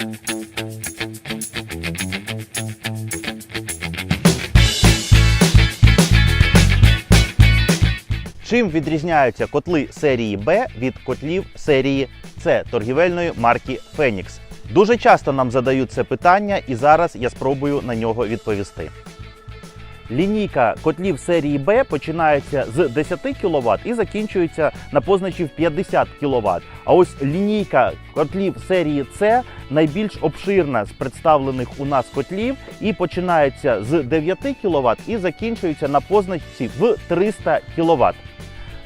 Чим відрізняються котли серії Б від котлів серії С торгівельної марки Фенікс? Дуже часто нам задають це питання, і зараз я спробую на нього відповісти. Лінійка котлів серії Б починається з 10 кВт і закінчується на позначі в 50 кВт. А ось лінійка котлів серії С найбільш обширна з представлених у нас котлів і починається з 9 кВт і закінчується на позначці в 300 кВт.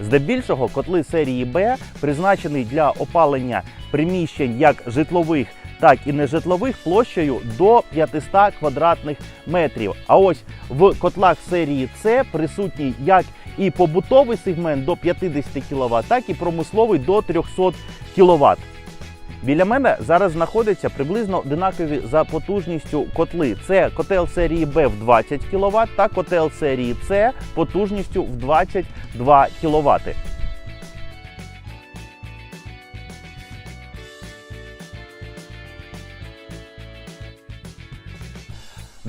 Здебільшого котли серії Б призначені для опалення приміщень як житлових, так і нежитлових площею до 500 квадратних метрів. А ось в котлах серії С присутній як і побутовий сегмент до 50 кВт, так і промисловий до 300 кВт. Біля мене зараз знаходяться приблизно одинакові за потужністю котли. Це котел серії Б в 20 кВт та котел серії С потужністю в 22 кВт.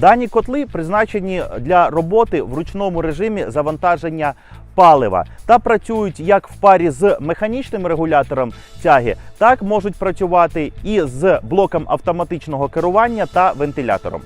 Дані котли призначені для роботи в ручному режимі завантаження палива та працюють як в парі з механічним регулятором тяги, так можуть працювати і з блоком автоматичного керування та вентилятором.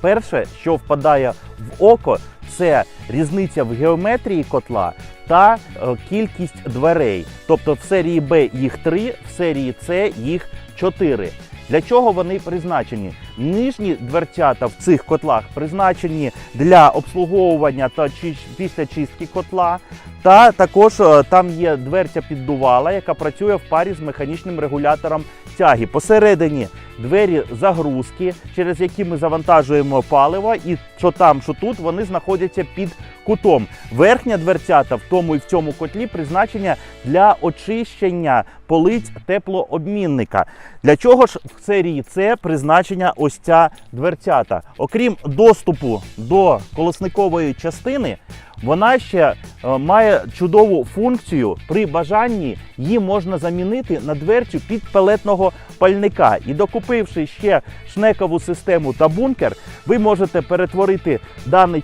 Перше, що впадає в око, це різниця в геометрії котла та е, кількість дверей. Тобто в серії Б їх 3, в серії С їх 4. Для чого вони призначені? Нижні дверцята в цих котлах призначені для обслуговування та після чистки котла. Та також е, там є дверця піддувала, яка працює в парі з механічним регулятором тяги. Посередині двері загрузки, через які ми завантажуємо паливо, і що там, що тут, вони знаходяться під кутом. Верхня дверцята в тому і в цьому котлі призначення для очищення полиць теплообмінника. Для чого ж в серії С призначення ось ця дверцята? Окрім доступу до колосникової частини, вона ще е, має чудову функцію. При бажанні її можна замінити на дверцю під пелетного пальника. І докупивши ще шнекову систему та бункер, ви можете перетворити даний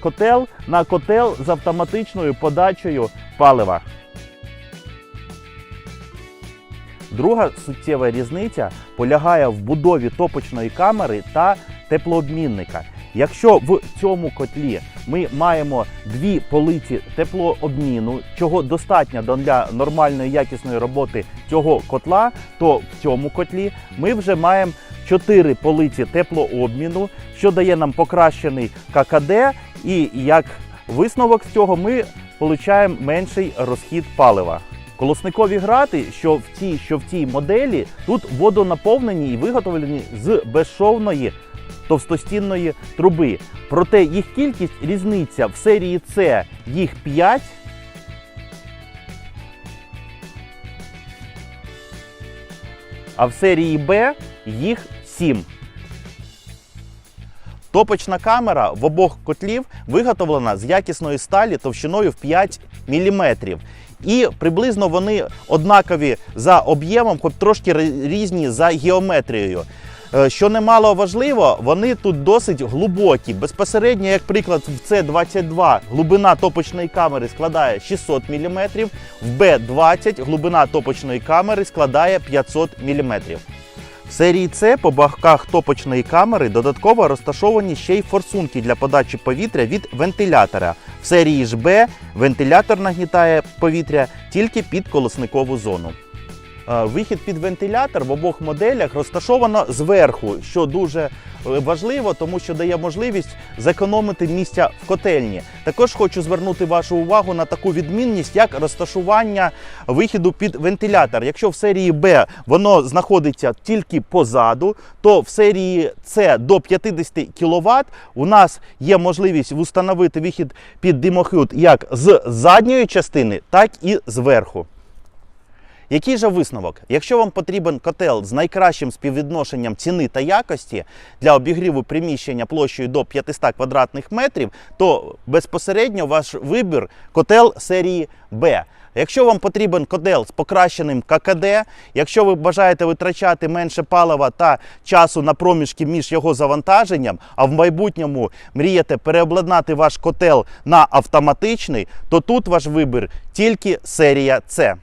котел на котел з автоматичною подачею палива. Друга суттєва різниця полягає в будові топочної камери та теплообмінника. Якщо в цьому котлі ми маємо дві полиці теплообміну, чого достатньо для нормальної якісної роботи цього котла, то в цьому котлі ми вже маємо чотири полиці теплообміну, що дає нам покращений ККД, і як висновок з цього ми отримуємо менший розхід палива. Колосникові грати, що в цій, що в цій моделі, тут водонаповнені і виготовлені з безшовної товстостінної труби. Проте їх кількість різниця в серії С їх 5. А в серії Б їх 7. Топочна камера в обох котлів виготовлена з якісної сталі товщиною в 5 мм. І приблизно вони однакові за об'ємом, хоч трошки різні за геометрією. Е, Що немало важливо, вони тут досить глибокі. Безпосередньо, як приклад, в С22 глибина топочної камери складає 600 мм, в Б20 глибина топочної камери складає 500 мм. В серії С по боках топочної камери додатково розташовані ще й форсунки для подачі повітря від вентилятора. В серії ж Б вентилятор нагнітає повітря тільки під колосникову зону. Е, Вихід під вентилятор в обох моделях розташовано зверху, що дуже е, важливо, тому що дає можливість зекономити місця в котельні. Також хочу звернути вашу увагу на таку відмінність, як розташування вихіду під вентилятор. Якщо в серії Б воно знаходиться тільки позаду, то в серії С до 50 кВт у нас є можливість встановити вихід під димохід як з задньої частини, так і зверху. Який же висновок? Якщо вам потрібен котел з найкращим співвідношенням ціни та якості для обігріву приміщення площею до 500 квадратних метрів, то безпосередньо ваш вибір котел серії Б. Якщо вам потрібен котел з покращеним ККД, якщо ви бажаєте витрачати менше палива та часу на проміжки між його завантаженням, а в майбутньому мрієте переобладнати ваш котел на автоматичний, то тут ваш вибір тільки серія С.